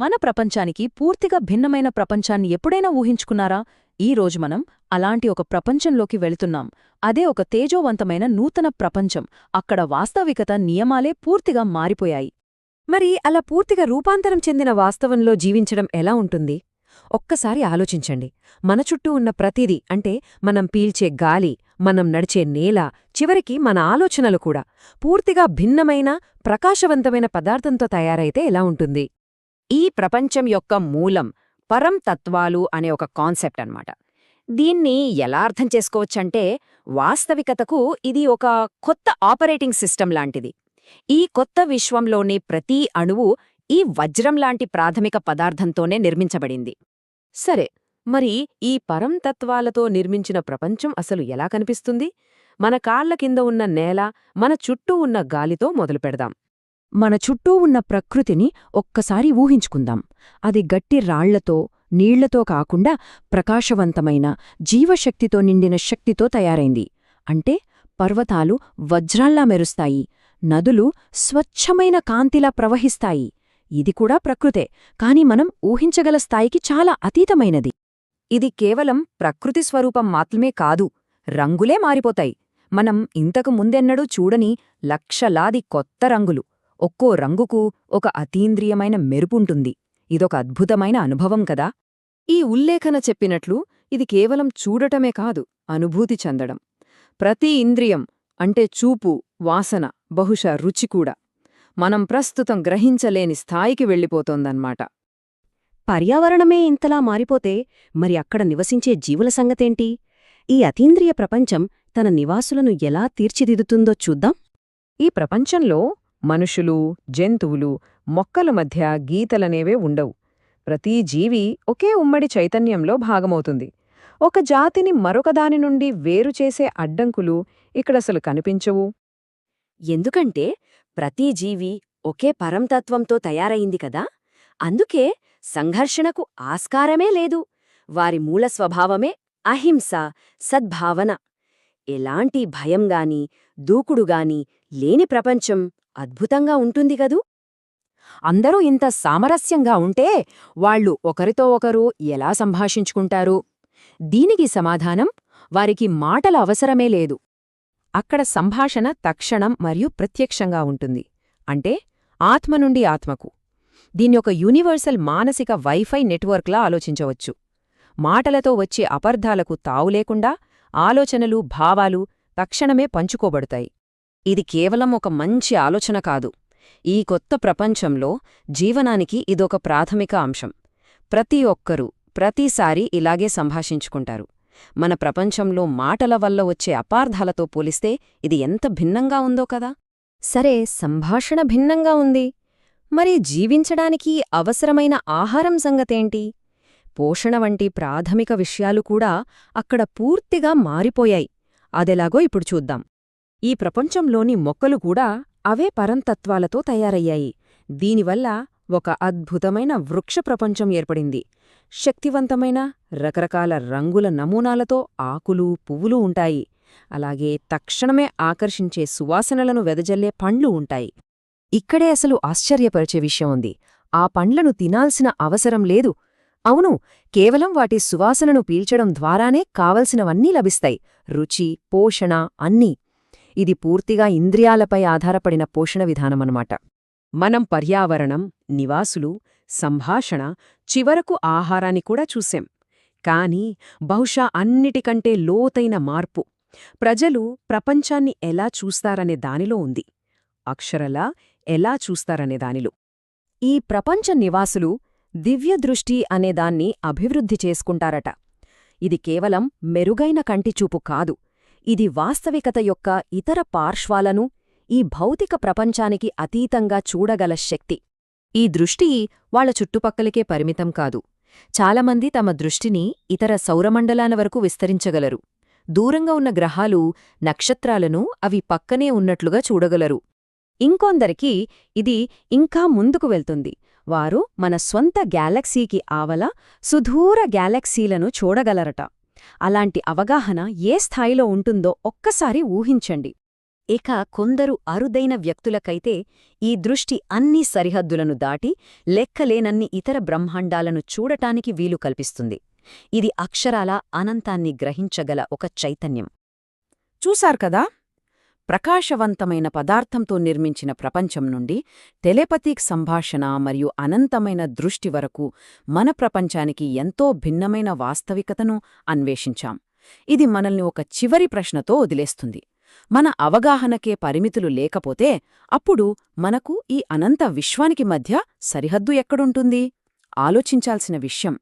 మన ప్రపంచానికి పూర్తిగా భిన్నమైన ప్రపంచాన్ని ఎప్పుడైనా ఊహించుకున్నారా? ఈ రోజు మనం అలాంటి ఒక ప్రపంచంలోకి వెళుతున్నాం. అదే ఒక తేజోవంతమైన నూతన ప్రపంచం. అక్కడ వాస్తవికత నియమాలే పూర్తిగా మారిపోయాయి. మరి అలా పూర్తిగా రూపాంతరం చెందిన వాస్తవంలో జీవించడం ఎలా ఉంటుంది? ఒక్కసారి ఆలోచించండి. మన చుట్టూ ఉన్న ప్రతిదీ అంటే మనం పీల్చే గాలి మనం నడిచే నేల చివరికి మన ఆలోచనలు కూడా పూర్తిగా భిన్నమైన ప్రకాశవంతమైన పదార్థంతో తయారైతే ఎలా ఉంటుంది? ఈ ప్రపంచం యొక్క మూలం పరం తత్వాలు అనే ఒక కాన్సెప్ట్ అన్నమాట. దీన్ని ఎలా అర్థం చేసుకోవచ్చంటే వాస్తవికతకు ఇది ఒక కొత్త ఆపరేటింగ్ సిస్టమ్ లాంటిది. ఈ కొత్త విశ్వంలోని ప్రతి అణువు ఈ వజ్రం లాంటి ప్రాథమిక పదార్థంతోనే నిర్మించబడింది. సరే మరి ఈ పరంతత్వాలతో నిర్మించిన ప్రపంచం అసలు ఎలా కనిపిస్తుంది? మన కాళ్ళ కింద ఉన్న నేల మన చుట్టూ ఉన్న గాలితో మొదలుపెడదాం. మన చుట్టూ ఉన్న ప్రకృతిని ఒక్కసారి ఊహించుకుందాం. అది గట్టి రాళ్ళతో నీళ్ళతో కాకుండా ప్రకాశవంతమైన జీవశక్తితో నిండిన శక్తితో తయారైంది. అంటే పర్వతాలు వజ్రాల్లా మెరుస్తాయి నదులు స్వచ్ఛమైన కాంతిలా ప్రవహిస్తాయి. ఇది కూడా ప్రకృతే కాని మనం ఊహించగల స్థాయికి చాలా అతీతమైనది. ఇది కేవలం ప్రకృతి స్వరూపం మాత్రమే కాదు రంగులే మారిపోతాయి. మనం ఇంతకు ముందెన్నడూ చూడని లక్షలాది కొత్త రంగులు. ఒక్కో రంగుకు ఒక అతీంద్రియమైన మెరుపుంటుంది. ఇదొక అద్భుతమైన అనుభవం కదా? ఈ ఉల్లేఖన చెప్పినట్లు ఇది కేవలం చూడటమే కాదు అనుభూతి చెందడం. ప్రతి ఇంద్రియం అంటే చూపు వాసన బహుశా రుచి కూడా మనం ప్రస్తుతం గ్రహించలేని స్థాయికి వెళ్ళిపోతోందన్నమాట. పర్యావరణమే ఇంతలా మారిపోతే మరి అక్కడ నివసించే జీవుల సంగతేంటి? ఈ అతీంద్రియ ప్రపంచం తన నివాసులను ఎలా తీర్చిదిద్దుతుందో చూద్దాం. ఈ ప్రపంచంలో మనుషులు జంతువులు మొక్కల మధ్య గీతలనేవే ఉండవు. ప్రతి జీవి ఒకే ఉమ్మడి చైతన్యంలో భాగమవుతుంది. ఒక జాతిని మరొకదాని నుండి వేరుచేసే అడ్డంకులు ఇక్కడసలు కనిపించవు. ఎందుకంటే ప్రతి జీవి ఒకే పరంతత్వంతో తయారయింది కదా? అందుకే సంఘర్షణకు ఆస్కారమే లేదు. వారి మూల స్వభావమే అహింస సద్భావన. ఎలాంటి భయంగాని దూకుడుగాని లేని ప్రపంచం. అద్భుతంగా ఉంటుంది గదూ అందరూ ఇంత సామరస్యంగా ఉంటే వాళ్ళు ఒకరితో ఒకరు ఎలా సంభాషించుకుంటారు? దీనికి సమాధానం వారికి మాటల అవసరమే లేదు. అక్కడ సంభాషణ తక్షణం మరియు ప్రత్యక్షంగా ఉంటుంది. అంటే ఆత్మ నుండి ఆత్మకు. దీన్ని ఒక యూనివర్సల్ మానసిక వైఫై నెట్వర్క్లా ఆలోచించవచ్చు. మాటలతో వచ్చే అపర్ధాలకు తావులేకుండా ఆలోచనలు భావాలు తక్షణమే పంచుకోబడతాయి. ఇది కేవలం ఒక మంచి ఆలోచన కాదు. ఈ కొత్త ప్రపంచంలో జీవనానికి ఇదొక ప్రాథమిక అంశం. ప్రతి ఒక్కరూ ప్రతిసారి ఇలాగే సంభాషించుకుంటారు. మన ప్రపంచంలో మాటల వల్ల వచ్చే అపార్థాలతో పోలిస్తే ఇది ఎంత భిన్నంగా ఉందో కదా? సరే సంభాషణ భిన్నంగా ఉంది. మరి జీవించడానికి అవసరమైన ఆహారం సంగతేంటి? పోషణ వంటి ప్రాథమిక విషయాలు కూడా అక్కడ పూర్తిగా మారిపోయాయి. అదెలాగో ఇప్పుడు చూద్దాం. ఈ ప్రపంచంలోని మొక్కలు కూడా అవే పరంతత్వాలతో తయారయ్యాయి. దీనివల్ల ఒక అద్భుతమైన వృక్ష ప్రపంచం ఏర్పడింది. శక్తివంతమైన రకరకాల రంగుల నమూనాలతో ఆకులు పువ్వులు ఉంటాయి. అలాగే తక్షణమే ఆకర్షించే సువాసనలను వెదజల్లే పండ్లు ఉంటాయి. ఇక్కడే అసలు ఆశ్చర్యపరిచే విషయం ఉంది. ఆ పండ్లను తినాల్సిన అవసరం లేదు. అవును కేవలం వాటి సువాసనను పీల్చడం ద్వారానే కావలసినవన్నీ లభిస్తాయి. రుచి పోషణ అన్నీ. ఇది పూర్తిగా ఇంద్రియాలపై ఆధారపడిన పోషణ విధానమన్నమాట. మనం పర్యావరణం నివాసులు సంభాషణ చివరకు ఆహారాన్ని కూడా చూశాం. కాని బహుశా అన్నిటికంటే లోతైన మార్పు. ప్రజలు ప్రపంచాన్ని ఎలా చూస్తారనే దానిలో ఉంది. అక్షరలా ఎలా చూస్తారనే దానిలో. ఈ ప్రపంచ నివాసులు దివ్యదృష్టి అనేదాన్ని అభివృద్ధి చేసుకుంటారట. ఇది కేవలం మెరుగైన కంటిచూపు కాదు. ఇది వాస్తవికత యొక్క ఇతర పార్శ్వాలను ఈ భౌతిక ప్రపంచానికి అతీతంగా చూడగల శక్తి. ఈ దృష్టి వాళ్ళ చుట్టుపక్కలకే పరిమితం కాదు. చాలామంది తమ దృష్టిని ఇతర సౌరమండలాల వరకు విస్తరించగలరు. దూరంగా ఉన్న గ్రహాలు నక్షత్రాలను అవి పక్కనే ఉన్నట్లుగా చూడగలరు. ఇంకొందరికి ఇది ఇంకా ముందుకు వెళ్తుంది. వారు మన స్వంత గ్యాలక్సీకి ఆవల సుదూర గ్యాలక్సీలను చూడగలరట. అలాంటి అవగాహన ఏ స్థాయిలో ఉంటుందో ఒక్కసారి ఊహించండి. ఇక కొందరు అరుదైన వ్యక్తులకైతే ఈ దృష్టి అన్ని సరిహద్దులను దాటి లెక్కలేనన్ని ఇతర బ్రహ్మాండాలను చూడటానికి వీలు కల్పిస్తుంది. ఇది అక్షరాల అనంతాన్ని గ్రహించగల ఒక చైతన్యం. చూశారు కదా? ప్రకాశవంతమైన పదార్థంతో నిర్మించిన ప్రపంచం నుండి టెలెపతిక్ సంభాషణ మరియు అనంతమైన దృష్టి వరకు మన ప్రపంచానికి ఎంతో భిన్నమైన వాస్తవికతను అన్వేషించాం. ఇది మనల్ని ఒక చివరి ప్రశ్నతో వదిలేస్తుంది. మన అవగాహనకే పరిమితులు లేకపోతే అప్పుడు మనకు ఈ అనంత విశ్వానికి మధ్య సరిహద్దు ఎక్కడుంటుంది? ఆలోచించాల్సిన విషయం.